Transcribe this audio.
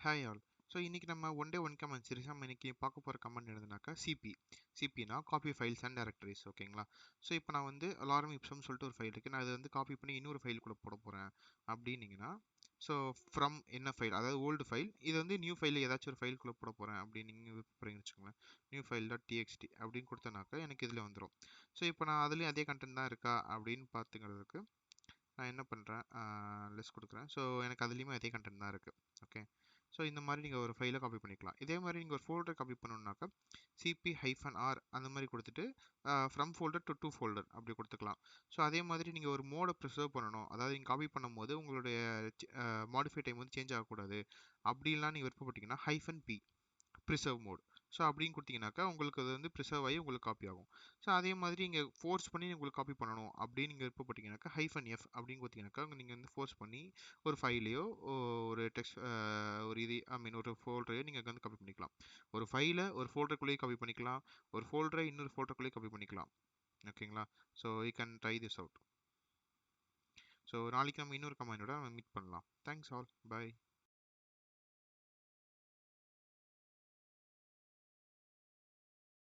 Hi all so இன்றைக்கி நம்ம one day one command series நம்ம இன்றைக்கி பார்க்க போகிற கமெண்ட் எழுதுனாக்கா சிபி சிபினா காப்பி ஃபைல்ஸ் அண்ட் டேரக்டரிஸ் ஓகேங்களா ஸோ இப்போ நான் வந்து அலாரம் இப்சம் சொல்லிட்டு ஒரு ஃபைல் இருக்குது நான் அதை வந்து காப்பி பண்ணி இன்னொரு ஃபைல் கூட போட போகிறேன் அப்படின்னீங்கன்னா ஸோ ஃப்ரம் என்ன ஃபைல் அதாவது ஓல்டு ஃபைல் இது வந்து நியூ ஃபைல் ஏதாச்சும் ஒரு ஃபைலுக்குள்ளே போட போகிறேன் அப்படின்னு நீங்கள் விருப்பப்படுறீங்கன்னு வச்சுக்கோங்களேன். நியூ ஃபைல் டாட் டிஎக்ஸ்டி அப்படின்னு கொடுத்தனாக்கா எனக்கு இதில் வந்துடும் ஸோ இப்போ நான் அதுலேயும் அதே கண்டென்ட் தான் இருக்கா அப்படின்னு பார்த்துங்கிறதுக்கு நான் என்ன பண்ணுறேன் லிஸ்ட் கொடுக்குறேன். ஸோ எனக்கு அதுலேயுமே அதே கண்டென்ட் தான் இருக்குது ஓகே ஸோ இந்த மாதிரி நீங்கள் ஒரு ஃபைலை காப்பி பண்ணிக்கலாம். இதே மாதிரி நீங்கள் ஒரு ஃபோல்டர் காப்பி பண்ணணுன்னாக்கா சிபி ஹைஃபன் ஆர் அந்த மாதிரி கொடுத்துட்டு from folder to to folder அப்படி கொடுத்துக்கலாம். ஸோ அதே மாதிரி நீங்கள் ஒரு மோடை ப்ரிசர்வ் பண்ணணும். அதாவது நீங்கள் காப்பி பண்ணும்போது உங்களுடைய மாடிஃபை டைம் வந்து சேஞ்ச் ஆகக்கூடாது. அப்படின்லாம் நீங்கள் விருப்பப்பட்டீங்கன்னா hyphen P preserve mode so அப்படின்னு கொடுத்தீங்கன்னாக்கா உங்களுக்கு அது வந்து ப்ரிசர்வ் ஆகி உங்களுக்கு காப்பி ஆகும். ஸோ அதே மாதிரி இங்கே ஃபோர்ஸ் பண்ணி உங்களுக்கு காப்பி பண்ணணும் அப்படின்னு நீங்கள் விருப்பப்பட்டீங்கன்னாக்கா ஹைஃபன் எஃப் அப்படின்னு கொடுத்தீங்கன்னாக்கா நீங்கள் வந்து ஃபோர்ஸ் பண்ணி ஒரு ஃபைலையோ ஒரு டெக்ஸ்ட் ஒரு இது ஐ மீன் ஒரு ஃபோல்டரையோ நீங்கள் வந்து காப்பி பண்ணிக்கலாம். ஒரு ஃபைலை ஒரு ஃபோல்டருக்குள்ளேயே காப்பி பண்ணிக்கலாம். ஒரு ஃபோல்டரை இன்னொரு ஃபோல்டருக்குள்ளேயே காப்பி பண்ணிக்கலாம். ஓகேங்களா so you can try this out so நாளைக்கு நம்ம இன்னொரு கமெண்டோட நம்ம மீட் பண்ணலாம். Thanks all by